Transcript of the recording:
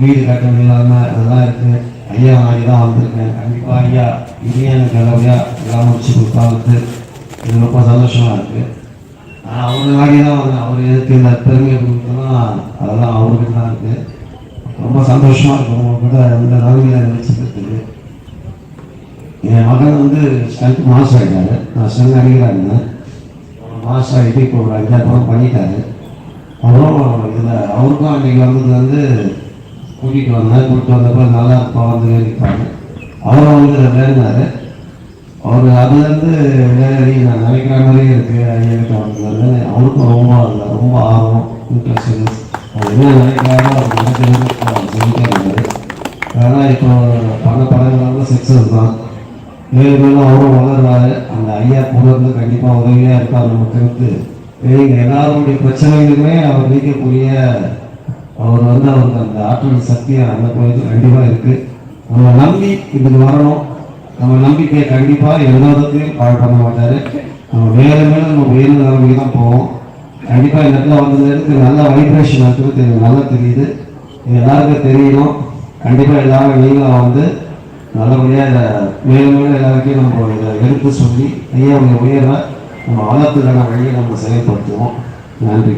வீடு கட்டணும் இல்லாமல் அதெல்லாம் இருக்குது ஐயா நாடி தான் வந்திருக்கேன். கண்டிப்பாக ஐயா இதையும் எனக்கு நல்லபடியாக எல்லாம் முடிச்சு வந்து இது ரொம்ப சந்தோஷமாக இருக்குது நான் அவங்க நாடி தான் வந்தேன். அவர் எதுக்கு இந்த பெருமையை கொடுத்தோம்னா அதெல்லாம் அவருக்கு தான் இருக்குது ரொம்ப சந்தோஷமாக இருக்கும் அவங்க கூட இந்த நிலைமையில நினைச்சுக்கிறதுக்கு. என் மகன் வந்து ஸ்டண்ட் மாஸ் ஆகிட்டாரு நான் ஸ்டண்ட் அடிக்கிறாங்க இருந்தேன் ஆகிட்டு இப்போ ஒரு அஞ்சாறு படம் பண்ணிட்டாரு. அவரும் இதில் அவருக்கும் அன்றைக்கி வந்தது வந்து கூட்டிகிட்டு வந்தாங்க கூப்பிட்டு வந்தப்போ நல்லா இருப்பா வந்து வேலைப்பாங்க அவரும் வந்து வேணுனாரு அவர் அதுலேருந்து வேலை நான் நினைக்கிற மாதிரியே இருக்குது ஐயாக்கிட்ட வந்ததுலேருந்து அவருக்கும் ரொம்ப இல்லை ரொம்ப ஆர்வம் இன்ட்ரெஸ்ட் அவர் என்ன நினைக்கிறாரோ அவர் நினைக்கிறது அவர் சொல்லிட்டே இருந்தார் அதனால் இப்போ பல படங்கள் சக்ஸஸ் தான். மேலும் மேலும் அவரும் வளர்றாரு. அந்த ஐயா கூட இருந்து கண்டிப்பாக உதவியாக இருப்பார் மக்களுக்கு இவங்க எல்லாருடைய பிரச்சனைகளுமே அவர் நீக்கக்கூடிய அவர் வந்து அவருக்கு அந்த ஆற்றல் சக்தி அந்த கோயில் கண்டிப்பாக இருக்குது நம்ம நம்பி இதுக்கு வரணும். நம்ம நம்பிக்கையை கண்டிப்பாக எந்த விதத்தையும் பண்ண மாட்டார். நம்ம மேலும் மேலே நம்ம உயர்ந்த நிலைமைக்கு தான் போவோம். கண்டிப்பாக இந்த இடத்துல வந்ததுக்கு நல்ல வைப்ரேஷன் இருக்குது தெரியும் நல்லா தெரியுது. இது எல்லாருக்கும் தெரியணும். கண்டிப்பாக எல்லாரும் நீங்களும் வந்து நல்லபடியாக இதை மேலும் மேலும் எல்லாருக்கும் நம்ம இதை எடுத்து சொல்லி ஐயாவுடைய உயர்வை நம்ம வளர்த்துக்கான வழியை நம்ம செயல்படுத்துவோம். நன்றி.